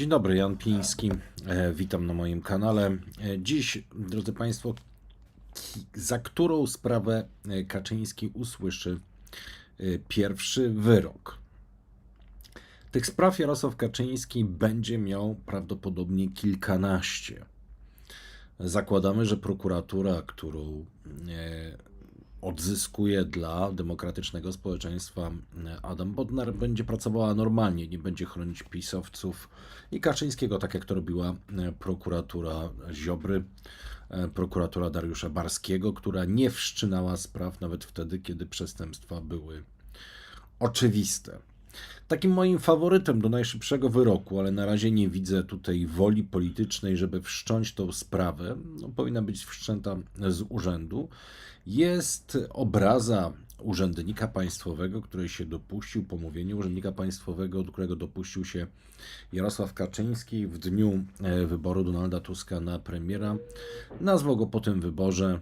Dzień dobry, Jan Piński. E, Witam na moim kanale. E, Dziś, drodzy Państwo, za którą sprawę e, Kaczyński usłyszy pierwszy wyrok? Tych spraw Jarosław Kaczyński będzie miał prawdopodobnie kilkanaście. Zakładamy, że prokuratura, którą odzyskuje dla demokratycznego społeczeństwa e, Adam Bodnar, będzie pracowała normalnie, nie będzie chronić pisowców i Kaczyńskiego, tak jak to robiła e, prokuratura Ziobry, e, prokuratura Dariusza Barskiego, która nie wszczynała spraw nawet wtedy, kiedy przestępstwa były oczywiste. Takim moim faworytem do najszybszego wyroku, ale na razie nie widzę tutaj woli politycznej, żeby wszcząć tą sprawę, no, powinna być wszczęta z urzędu, jest obraza urzędnika państwowego, której się dopuścił, pomówienie urzędnika państwowego, do którego dopuścił się Jarosław Kaczyński w dniu e, wyboru Donalda Tuska na premiera. Nazwał go po tym wyborze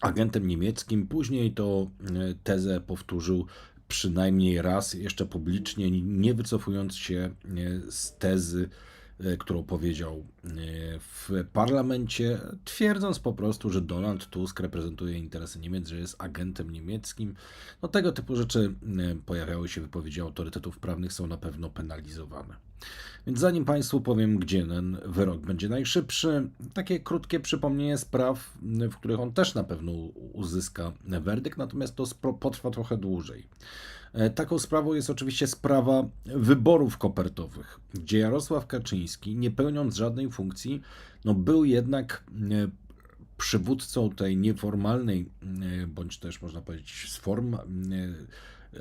agentem niemieckim. Później to e, tezę powtórzył przynajmniej raz, jeszcze publicznie, nie wycofując się e, z tezy, którą powiedział e, w parlamencie, twierdząc po prostu, że Donald Tusk reprezentuje interesy Niemiec, że jest agentem niemieckim. No tego typu rzeczy e, pojawiały się wypowiedzi autorytetów prawnych, są na pewno penalizowane. Więc zanim Państwu powiem, gdzie ten wyrok będzie najszybszy, takie krótkie przypomnienie spraw, w których on też na pewno uzyska werdykt, natomiast to potrwa trochę dłużej. E, Taką sprawą jest oczywiście sprawa wyborów kopertowych, gdzie Jarosław Kaczyński, nie pełniąc żadnej funkcji, no był jednak e, przywódcą tej nieformalnej, e, bądź też można powiedzieć z form,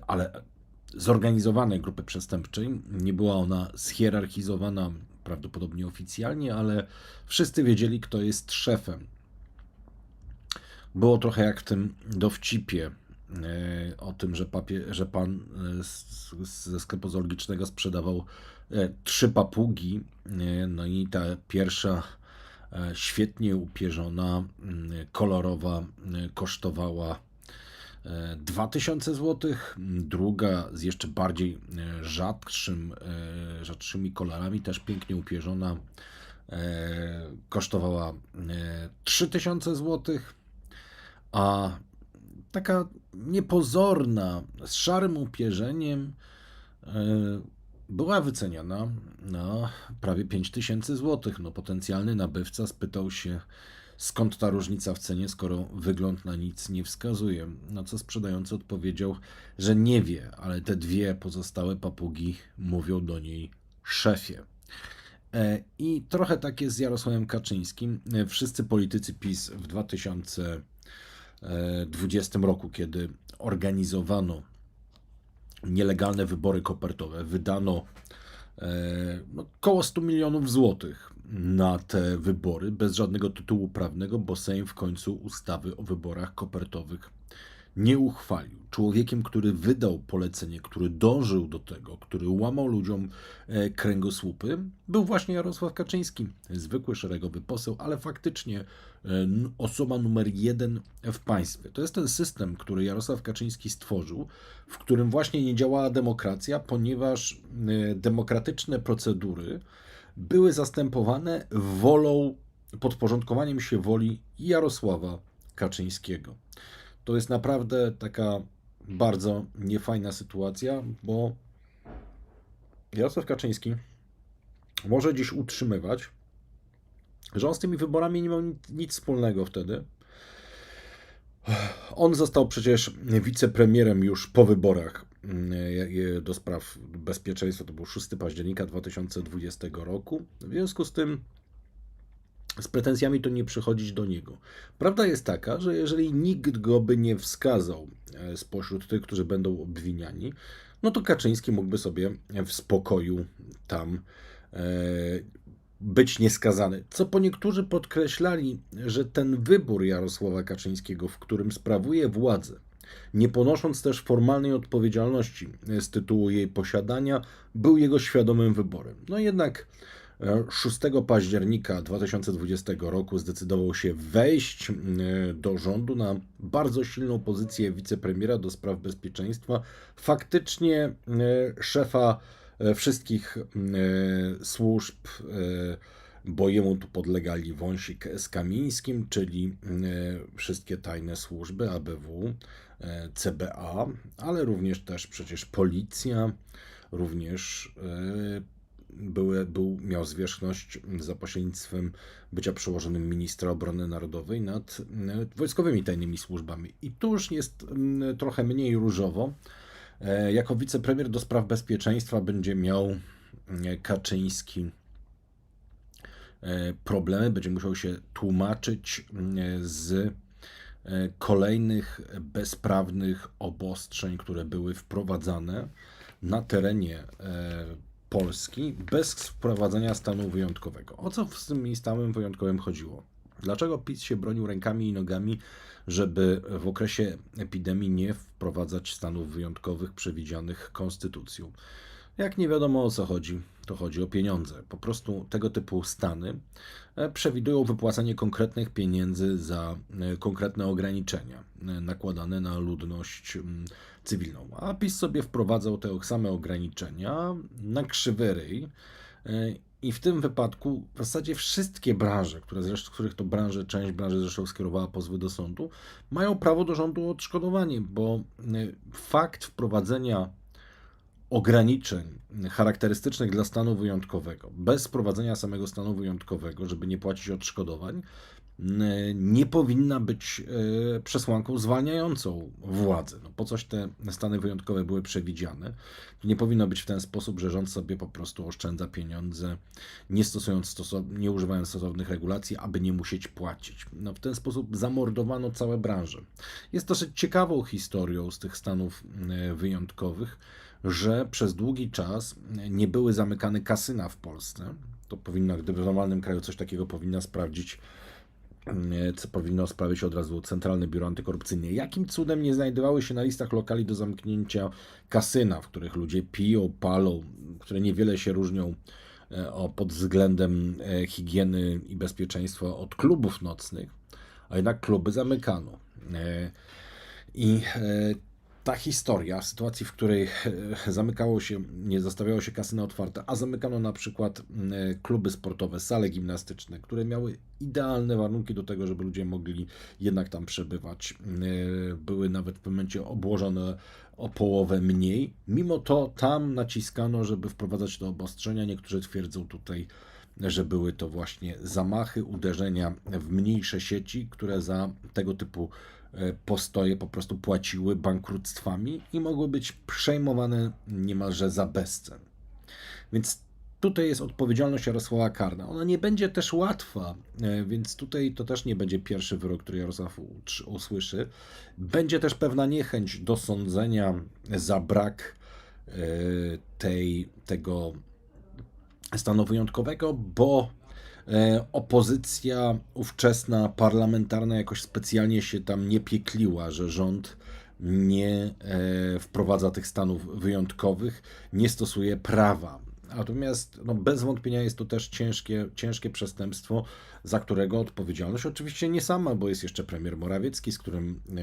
ale zorganizowanej grupy przestępczej. Nie była ona schierarchizowana prawdopodobnie oficjalnie, ale wszyscy wiedzieli, kto jest szefem. Było trochę jak w tym dowcipie o tym, że, papie, że pan e, ze sklepu zoologicznego sprzedawał e, trzy papugi. E, no i ta pierwsza e, świetnie upierzona, kolorowa, e, kosztowała e, 2000 zł, druga z jeszcze bardziej e, rzadszym, e, rzadszymi kolorami, też pięknie upierzona, e, kosztowała e, 3000 zł, a taka niepozorna, z szarym upierzeniem, e, była wyceniana na prawie 5000 zł. No, potencjalny nabywca spytał się, skąd ta różnica w cenie, skoro wygląd na nic nie wskazuje. Na co sprzedający odpowiedział, że nie wie, ale te dwie pozostałe papugi mówią do niej szefie. E, I trochę tak jest z Jarosławem Kaczyńskim. E, Wszyscy politycy PiS w 2020 roku, kiedy organizowano nielegalne wybory kopertowe, wydano e, no, około 100 milionów złotych na te wybory bez żadnego tytułu prawnego, bo Sejm w końcu ustawy o wyborach kopertowych nie uchwalił. Człowiekiem, który wydał polecenie, który dążył do tego, który łamał ludziom e, kręgosłupy, był właśnie Jarosław Kaczyński, zwykły szeregowy poseł, ale faktycznie e, osoba numer jeden w państwie. To jest ten system, który Jarosław Kaczyński stworzył, w którym właśnie nie działała demokracja, ponieważ e, demokratyczne procedury były zastępowane wolą, podporządkowaniem się woli Jarosława Kaczyńskiego. To jest naprawdę taka bardzo niefajna sytuacja, bo Jarosław Kaczyński może dziś utrzymywać, że on z tymi wyborami nie miał nic, wspólnego wtedy. On został przecież wicepremierem już po wyborach mm, do spraw bezpieczeństwa. To był 6 października 2020 roku. W związku z tym z pretensjami to nie przychodzić do niego. Prawda jest taka, że jeżeli nikt go by nie wskazał e, spośród tych, którzy będą obwiniani, no to Kaczyński mógłby sobie w spokoju tam e, być nieskazany. Co po niektórzy podkreślali, że ten wybór Jarosława Kaczyńskiego, w którym sprawuje władzę, nie ponosząc też formalnej odpowiedzialności z tytułu jej posiadania, był jego świadomym wyborem. No jednak 6 października 2020 roku zdecydował się wejść e, do rządu na bardzo silną pozycję wicepremiera do spraw bezpieczeństwa, faktycznie e, szefa e, wszystkich e, służb, e, bo jemu tu podlegali Wąsik z Kamińskim, czyli e, wszystkie tajne służby ABW, e, CBA, ale również też przecież policja, również e, były, był, miał zwierzchność za pośrednictwem bycia przełożonym ministra obrony narodowej nad e, wojskowymi tajnymi służbami. I tu już jest trochę mniej różowo. E, Jako wicepremier do spraw bezpieczeństwa będzie miał e, Kaczyński problemy, będzie musiał się tłumaczyć z kolejnych bezprawnych obostrzeń, które były wprowadzane na terenie Polski bez wprowadzenia stanu wyjątkowego. O co z tym stanem wyjątkowym chodziło? Dlaczego PiS się bronił rękami i nogami, żeby w okresie epidemii nie wprowadzać stanów wyjątkowych przewidzianych konstytucją? Jak nie wiadomo o co chodzi, to chodzi o pieniądze. Po prostu tego typu stany e, przewidują wypłacanie konkretnych pieniędzy za e, konkretne ograniczenia e, nakładane na ludność mm, cywilną. A PiS sobie wprowadzał te same ograniczenia na krzywy ryj. I w tym wypadku w zasadzie wszystkie branże, które zresztą, których to branże, część branży zresztą skierowała pozwy do sądu, mają prawo do rządu o odszkodowanie, bo fakt wprowadzenia ograniczeń charakterystycznych dla stanu wyjątkowego, bez wprowadzenia samego stanu wyjątkowego, żeby nie płacić odszkodowań, nie powinna być e, przesłanką zwalniającą władzę. No, po coś te stany wyjątkowe były przewidziane. Nie powinno być w ten sposób, że rząd sobie po prostu oszczędza pieniądze, nie stosując stosow- nie używając stosownych regulacji, aby nie musieć płacić. No, w ten sposób zamordowano całe branże. Jest dosyć ciekawą historią z tych stanów e, wyjątkowych, że przez długi czas nie były zamykane kasyna w Polsce. To powinno, gdyby w normalnym kraju coś takiego powinna sprawdzić, co powinno sprawić od razu Centralne Biuro Antykorupcyjne. Jakim cudem nie znajdowały się na listach lokali do zamknięcia kasyna, w których ludzie piją, palą, które niewiele się różnią e, o, pod względem e, higieny i bezpieczeństwa od klubów nocnych, a jednak kluby zamykano. E, I e, ta historia, w sytuacji, w której e, zamykało się, nie zostawiało się kasyna otwarte, a zamykano na przykład e, kluby sportowe, sale gimnastyczne, które miały idealne warunki do tego, żeby ludzie mogli jednak tam przebywać. E, Były nawet w momencie obłożone o połowę mniej. Mimo to tam naciskano, żeby wprowadzać te obostrzenia. Niektórzy twierdzą tutaj, że były to właśnie zamachy, uderzenia w mniejsze sieci, które za tego typu postoje po prostu płaciły bankructwami i mogły być przejmowane niemalże za bezcen. Więc tutaj jest odpowiedzialność Jarosława karna. Ona nie będzie też łatwa, e, więc tutaj to też nie będzie pierwszy wyrok, który Jarosław usłyszy. Będzie też pewna niechęć do sądzenia za brak e, tej, tego stanu wyjątkowego, bo e, opozycja ówczesna, parlamentarna jakoś specjalnie się tam nie piekliła, że rząd nie e, wprowadza tych stanów wyjątkowych, nie stosuje prawa. Natomiast no, bez wątpienia jest to też ciężkie, ciężkie przestępstwo, za którego odpowiedzialność oczywiście nie sama, bo jest jeszcze premier Morawiecki, z którym e,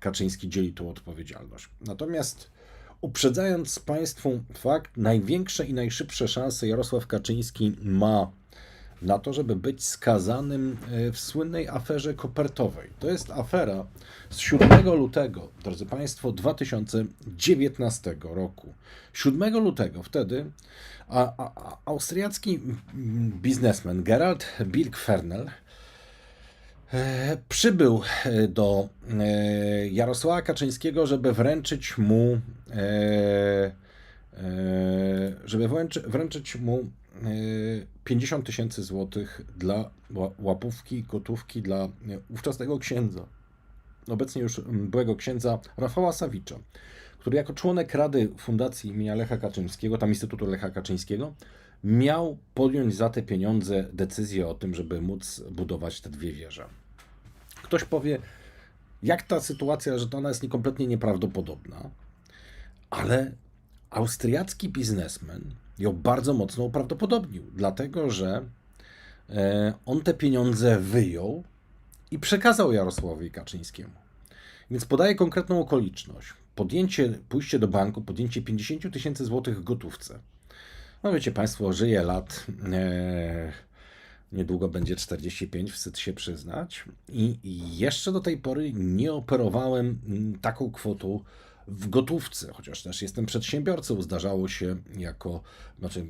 Kaczyński dzieli tą odpowiedzialność. Natomiast uprzedzając Państwu fakt, największe i najszybsze szanse Jarosław Kaczyński ma na to, żeby być skazanym e, w słynnej aferze kopertowej. To jest afera z 7 lutego, drodzy Państwo, 2019 roku. 7 lutego wtedy a, a, austriacki biznesmen Gerald Birkfernel e, przybył e, do Jarosława Kaczyńskiego, żeby wręczyć mu żeby wręczy, wręczyć mu 50 tysięcy złotych dla ła- łapówki, gotówki dla ówczesnego księdza, obecnie już mm, byłego księdza Rafała Sawicza, który jako członek Rady Fundacji imienia Lecha Kaczyńskiego, tam Instytutu Lecha Kaczyńskiego, miał podjąć za te pieniądze decyzję o tym, żeby móc budować te dwie wieże. Ktoś powie, jak ta sytuacja, że to ona jest niekompletnie nieprawdopodobna, ale austriacki biznesmen ją bardzo mocno uprawdopodobnił, dlatego że e, on te pieniądze wyjął i przekazał Jarosławowi Kaczyńskiemu. Więc podaje konkretną okoliczność. Podjęcie, pójście do banku, podjęcie 50 tysięcy złotych w gotówce No wiecie Państwo, żyje lat. E, niedługo będzie 45, wstyd się przyznać. I i jeszcze do tej pory nie operowałem taką kwotą w gotówce, chociaż też jestem przedsiębiorcą. Zdarzało się jako znaczy,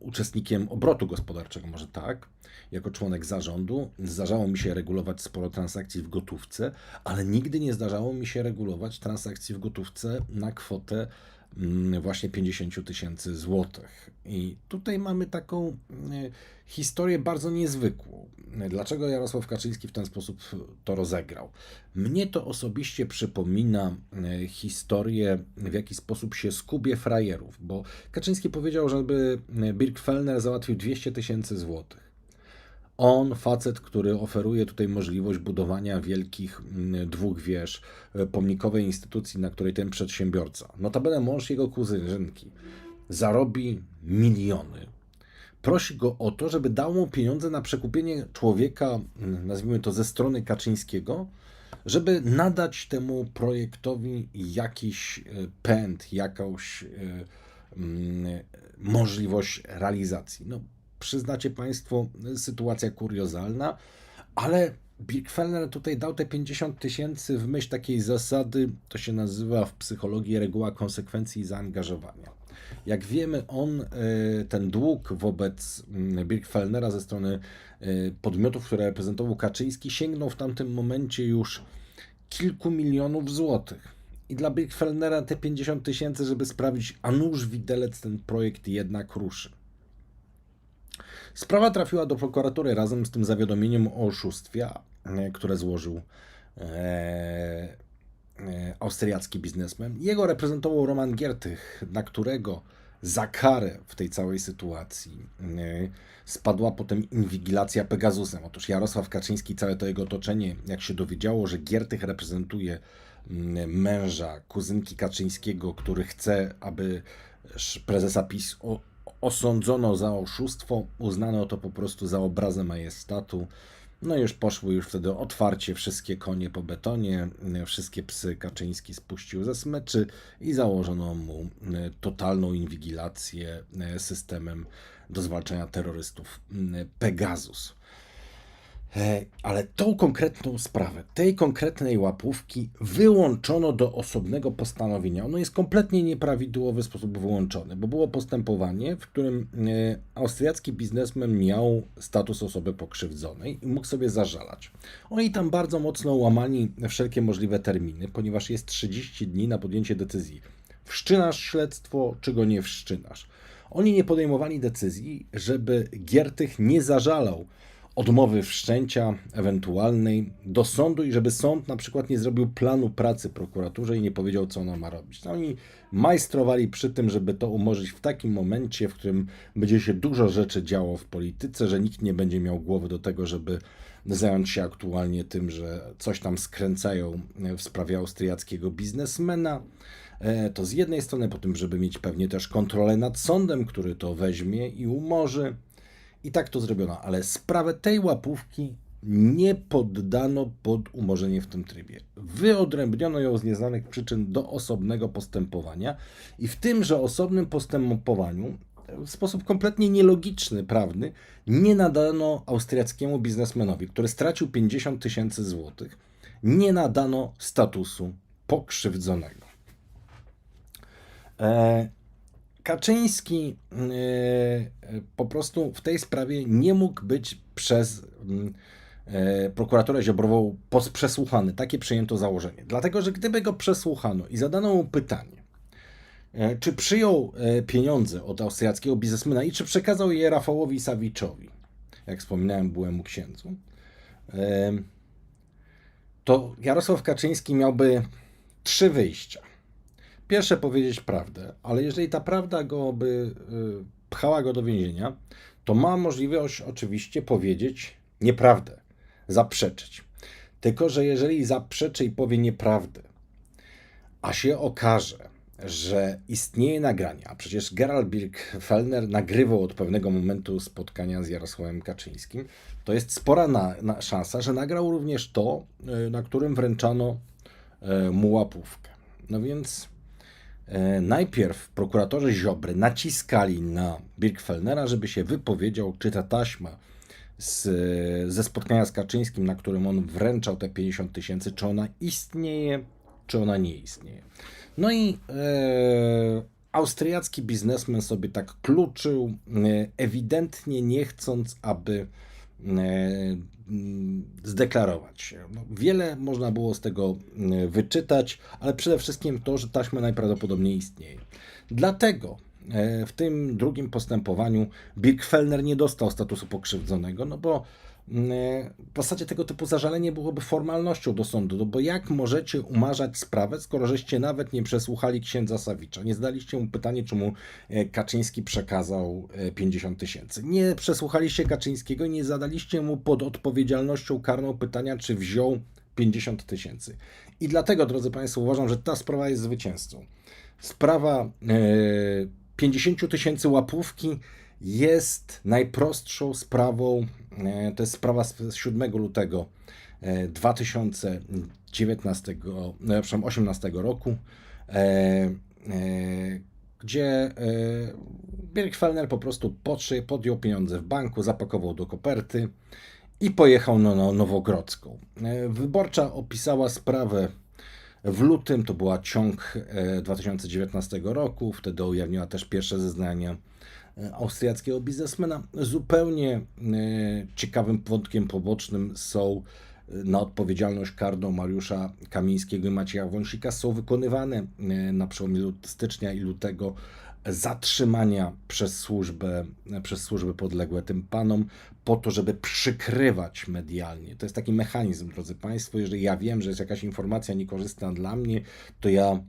uczestnikiem obrotu gospodarczego, może tak, jako członek zarządu. Zdarzało mi się regulować sporo transakcji w gotówce, ale nigdy nie zdarzało mi się regulować transakcji w gotówce na kwotę właśnie 50 tysięcy złotych. I tutaj mamy taką mm, historię bardzo niezwykłą. Dlaczego Jarosław Kaczyński w ten sposób to rozegrał? Mnie to osobiście przypomina e, historię, w jaki sposób się skubie frajerów, bo Kaczyński powiedział, żeby Birkfellner załatwił 200 tysięcy złotych. On, facet, który oferuje tutaj możliwość budowania wielkich mm, dwóch wież, e, pomnikowej instytucji, na której ten przedsiębiorca, notabene mąż jego kuzynki, zarobi miliony. Prosi go o to, żeby dał mu pieniądze na przekupienie człowieka, mm, nazwijmy to ze strony Kaczyńskiego, żeby nadać temu projektowi jakiś e, pęd, jakąś e, mm, możliwość realizacji. No, przyznacie Państwo, sytuacja kuriozalna, ale Birkfeller tutaj dał te 50 tysięcy w myśl takiej zasady, to się nazywa w psychologii reguła konsekwencji i zaangażowania. Jak wiemy, on, e, ten dług wobec mm, Birkfellnera ze strony e, podmiotów, które reprezentował Kaczyński, sięgnął w tamtym momencie już kilku milionów złotych. I dla Birkfellnera te 50 tysięcy, żeby sprawić, a nuż widelec ten projekt jednak ruszy. Sprawa trafiła do prokuratury razem z tym zawiadomieniem o oszustwie, e, które złożył e, e, austriacki biznesmen. Jego reprezentował Roman Giertych, na którego za karę w tej całej sytuacji e, spadła potem inwigilacja Pegasusem. Otóż Jarosław Kaczyński, całe to jego otoczenie, jak się dowiedziało, że Giertych reprezentuje męża, kuzynki Kaczyńskiego, który chce, aby prezesa PiS osądzono za oszustwo, uznano to po prostu za obrazę majestatu. No i już poszły już wtedy otwarcie wszystkie konie po betonie, wszystkie psy Kaczyński spuścił ze smyczy i założono mu y, totalną inwigilację y, systemem do zwalczania terrorystów y, Pegasus. E, Ale tą konkretną sprawę, tej konkretnej łapówki wyłączono do osobnego postanowienia. Ono jest kompletnie nieprawidłowy sposób wyłączone, bo było postępowanie, w którym e, austriacki biznesmen miał status osoby pokrzywdzonej i mógł sobie zażalać. Oni tam bardzo mocno łamali wszelkie możliwe terminy, ponieważ jest 30 dni na podjęcie decyzji. Wszczynasz śledztwo, czy go nie wszczynasz. Oni nie podejmowali decyzji, żeby Giertych nie zażalał odmowy wszczęcia ewentualnej do sądu i żeby sąd na przykład nie zrobił planu pracy prokuraturze i nie powiedział, co ona ma robić. No, oni majstrowali przy tym, żeby to umorzyć w takim momencie, w którym będzie się dużo rzeczy działo w polityce, że nikt nie będzie miał głowy do tego, żeby zająć się aktualnie tym, że coś tam skręcają w sprawie austriackiego biznesmena. E, To z jednej strony, po tym, żeby mieć pewnie też kontrolę nad sądem, który to weźmie i umorzy. I tak to zrobiono, ale sprawę tej łapówki nie poddano pod umorzenie w tym trybie. Wyodrębniono ją z nieznanych przyczyn do osobnego postępowania i w tymże osobnym postępowaniu w sposób kompletnie nielogiczny, prawny, nie nadano austriackiemu biznesmenowi, który stracił 50 tysięcy złotych, nie nadano statusu pokrzywdzonego. E, Kaczyński e, po prostu w tej sprawie nie mógł być przez mm, e, prokuraturę Ziobrową przesłuchany. Takie przyjęto założenie. Dlatego, że gdyby go przesłuchano i zadano mu pytanie, e, czy przyjął e, pieniądze od austriackiego biznesmena i czy przekazał je Rafałowi Sawiczowi, jak wspominałem, byłemu księdzu, to Jarosław Kaczyński miałby trzy wyjścia. Pierwsze powiedzieć prawdę, ale jeżeli ta prawda go by y, pchała go do więzienia, to ma możliwość oczywiście powiedzieć nieprawdę, zaprzeczyć. Tylko, że jeżeli zaprzeczy i powie nieprawdę, a się okaże, że istnieje nagranie, a przecież Gerald Birkfellner nagrywał od pewnego momentu spotkania z Jarosławem Kaczyńskim, to jest spora na, na szansa, że nagrał również to, y, na którym wręczano y, mu łapówkę. No więc najpierw prokuratorzy Ziobry naciskali na Birkfellnera, żeby się wypowiedział, czy ta taśma z, ze spotkania z Kaczyńskim, na którym on wręczał te 50 tysięcy, czy ona istnieje, czy ona nie istnieje. No i e, austriacki biznesmen sobie tak kluczył, e, ewidentnie nie chcąc, aby e, zdeklarować się. No, wiele można było z tego e, wyczytać, ale przede wszystkim to, że taśma najprawdopodobniej istnieje. Dlatego e, w tym drugim postępowaniu Birkfellner nie dostał statusu pokrzywdzonego, no bo mm, w zasadzie tego typu zażalenie byłoby formalnością do sądu, no bo jak możecie umarzać sprawę, skoro żeście nawet nie przesłuchali księdza Sawicza, nie zadaliście mu pytanie, czy mu e, Kaczyński przekazał e, 50 tysięcy. Nie przesłuchaliście Kaczyńskiego i nie zadaliście mu pod odpowiedzialnością karną pytania, czy wziął 50 tysięcy. I dlatego, drodzy Państwo, uważam, że ta sprawa jest zwycięzcą. Sprawa e, 50 tysięcy łapówki jest najprostszą sprawą. e, To jest sprawa z z 7 lutego e, 2019, e, 18 roku, e, gdzie Birkfellner po prostu podjął pieniądze w banku, zapakował do koperty i pojechał na, Nowogrodzką. Wyborcza opisała sprawę w lutym, to była ciąg e, 2019 roku, wtedy ujawniła też pierwsze zeznania austriackiego biznesmena. Zupełnie e, ciekawym wątkiem pobocznym są e, na odpowiedzialność karną Mariusza Kamińskiego i Macieja Wąsika są wykonywane e, na przełomie stycznia i lutego zatrzymania przez służbę, przez służby podległe tym panom, po to, żeby przykrywać medialnie. To jest taki mechanizm, drodzy Państwo. Jeżeli ja wiem, że jest jakaś informacja niekorzystna dla mnie, to ja e,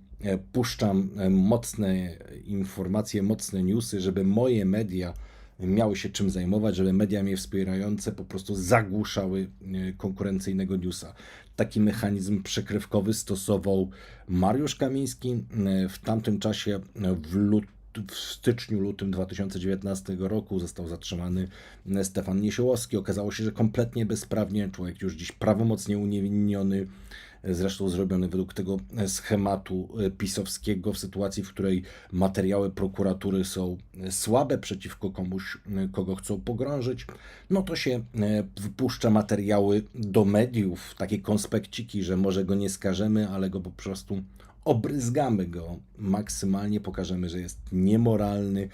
puszczam e, mocne informacje, mocne newsy, żeby moje media miały się czym zajmować, żeby media mnie wspierające po prostu zagłuszały e, konkurencyjnego newsa. Taki mechanizm przekrywkowy stosował Mariusz Kamiński. E, W tamtym czasie e, w lutym w styczniu, lutym 2019 roku został zatrzymany e, Stefan Niesiołowski. Okazało się, że kompletnie bezprawnie, człowiek już dziś prawomocnie uniewinniony, e, zresztą zrobiony według tego e, schematu e, pisowskiego, w sytuacji, w której materiały prokuratury są e, słabe przeciwko komuś, kogo chcą pogrążyć, no to się wypuszcza materiały do mediów, takie konspekciki, że może go nie skażemy, ale go po prostu obryzgamy go. Maksymalnie, pokażemy, że jest niemoralny,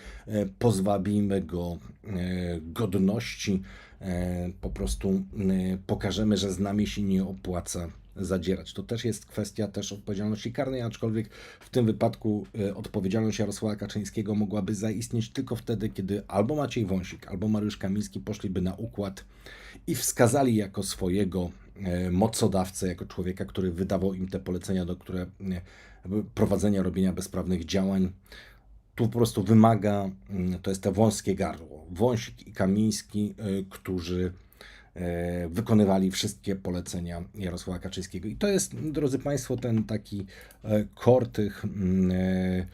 pozbawimy go godności, po prostu pokażemy, że z nami się nie opłaca zadzierać. To też jest kwestia też odpowiedzialności karnej, aczkolwiek w tym wypadku e, odpowiedzialność Jarosława Kaczyńskiego mogłaby zaistnieć tylko wtedy, kiedy albo Maciej Wąsik, albo Mariusz Kamiński poszliby na układ i wskazali jako swojego e, mocodawcę, jako człowieka, który wydawał im te polecenia, do które e, prowadzenia, robienia bezprawnych działań. Tu po prostu wymaga, mm, to jest te wąskie gardło. Wąsik i Kamiński, którzy wykonywali wszystkie polecenia Jarosława Kaczyńskiego. I to jest, drodzy Państwo, ten taki e, kor tych mm, e,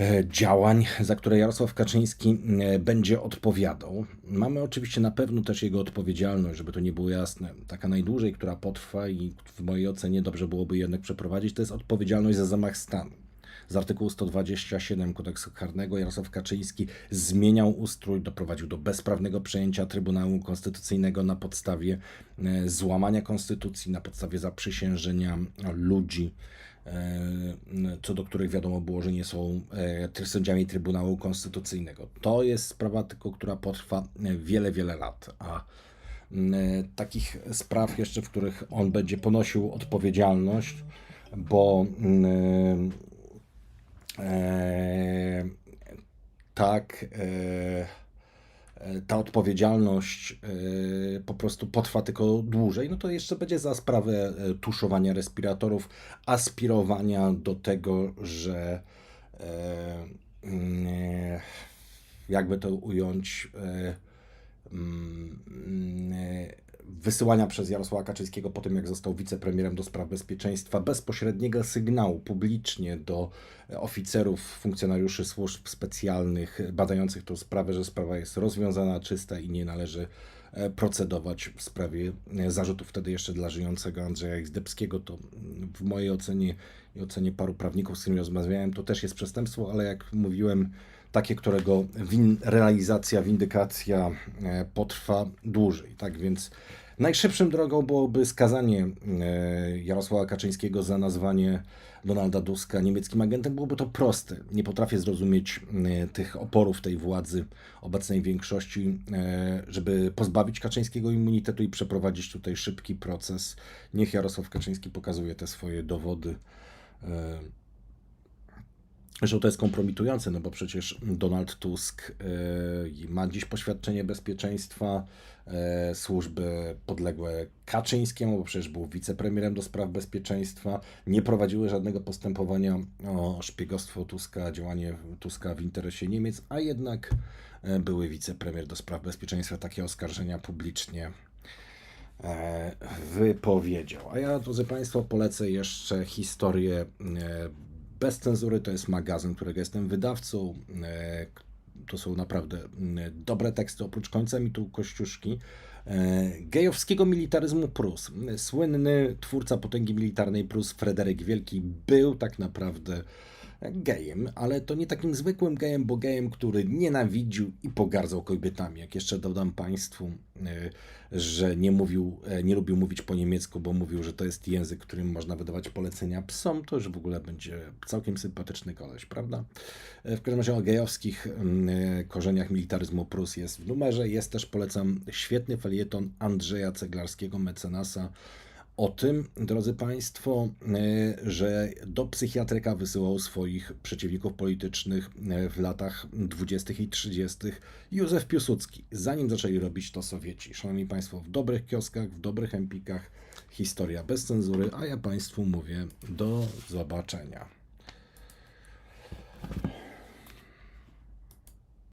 e, działań, za które Jarosław Kaczyński e, będzie odpowiadał. Mamy oczywiście na pewno też jego odpowiedzialność, żeby to nie było jasne. Taka najdłużej, która potrwa i w mojej ocenie dobrze byłoby jednak przeprowadzić, to jest odpowiedzialność za zamach stanu. Z artykułu 127 kodeksu karnego Jarosław Kaczyński zmieniał ustrój, doprowadził do bezprawnego przejęcia Trybunału Konstytucyjnego na podstawie e, złamania konstytucji, na podstawie zaprzysiężenia ludzi, e, co do których wiadomo było, że nie są e, sędziami Trybunału Konstytucyjnego. To jest sprawa tylko, która potrwa wiele, wiele lat, a takich spraw jeszcze, w których on będzie ponosił odpowiedzialność, bo tak e, e, ta odpowiedzialność e, po prostu potrwa tylko dłużej, no to jeszcze będzie za sprawę e, tuszowania respiratorów, aspirowania do tego, że e, mm, e, jakby to ująć, e, mm, e, wysyłania przez Jarosława Kaczyńskiego po tym, jak został wicepremierem do spraw bezpieczeństwa, bezpośredniego sygnału publicznie do oficerów, funkcjonariuszy służb specjalnych badających tę sprawę, że sprawa jest rozwiązana, czysta i nie należy e, procedować w sprawie e, zarzutów wtedy jeszcze dla żyjącego Andrzeja Izdebskiego. To w mojej ocenie i ocenie paru prawników, z którymi rozmawiałem, to też jest przestępstwo, ale jak mówiłem, takie, którego win, realizacja, windykacja e, potrwa dłużej. Tak więc najszybszym drogą byłoby skazanie e, Jarosława Kaczyńskiego za nazwanie Donalda Tuska niemieckim agentem. Byłoby to proste. Nie potrafię zrozumieć e, tych oporów tej władzy obecnej większości, żeby pozbawić Kaczyńskiego immunitetu i przeprowadzić tutaj szybki proces. Niech Jarosław Kaczyński pokazuje te swoje dowody. Zresztą to jest kompromitujące, no bo przecież Donald Tusk e, ma dziś poświadczenie bezpieczeństwa, e, służby podległe Kaczyńskiemu, bo przecież był wicepremierem do spraw bezpieczeństwa, nie prowadziły żadnego postępowania o szpiegostwo Tuska, działanie Tuska w interesie Niemiec, a jednak e, były wicepremier do spraw bezpieczeństwa takie oskarżenia publicznie wypowiedział. A ja, drodzy Państwo, polecę jeszcze historię bez cenzury. To jest magazyn, którego jestem wydawcą. E, To są naprawdę mm, dobre teksty, oprócz końca mitu Kościuszki. E, Gejowskiego militaryzmu Prus. Słynny twórca potęgi militarnej Prus, Fryderyk Wielki, był tak naprawdę gejem, ale to nie takim zwykłym gejem, bo gejem, który nienawidził i pogardzał kobietami. Jak jeszcze dodam Państwu, e, że nie mówił, e, nie lubił mówić po niemiecku, bo mówił, że to jest język, którym można wydawać polecenia psom, to już w ogóle będzie całkiem sympatyczny koleś, prawda? E, W każdym razie o gejowskich mm, korzeniach militaryzmu Prus jest w numerze. Jest też, polecam, świetny felieton Andrzeja Ceglarskiego, mecenasa, o tym, drodzy Państwo, e, że do psychiatryka wysyłał swoich przeciwników politycznych e, w latach 20. i 30. Józef Piłsudski, zanim zaczęli robić to Sowieci. Szanowni Państwo, w dobrych kioskach, w dobrych empikach, historia bez cenzury, a ja Państwu mówię do zobaczenia.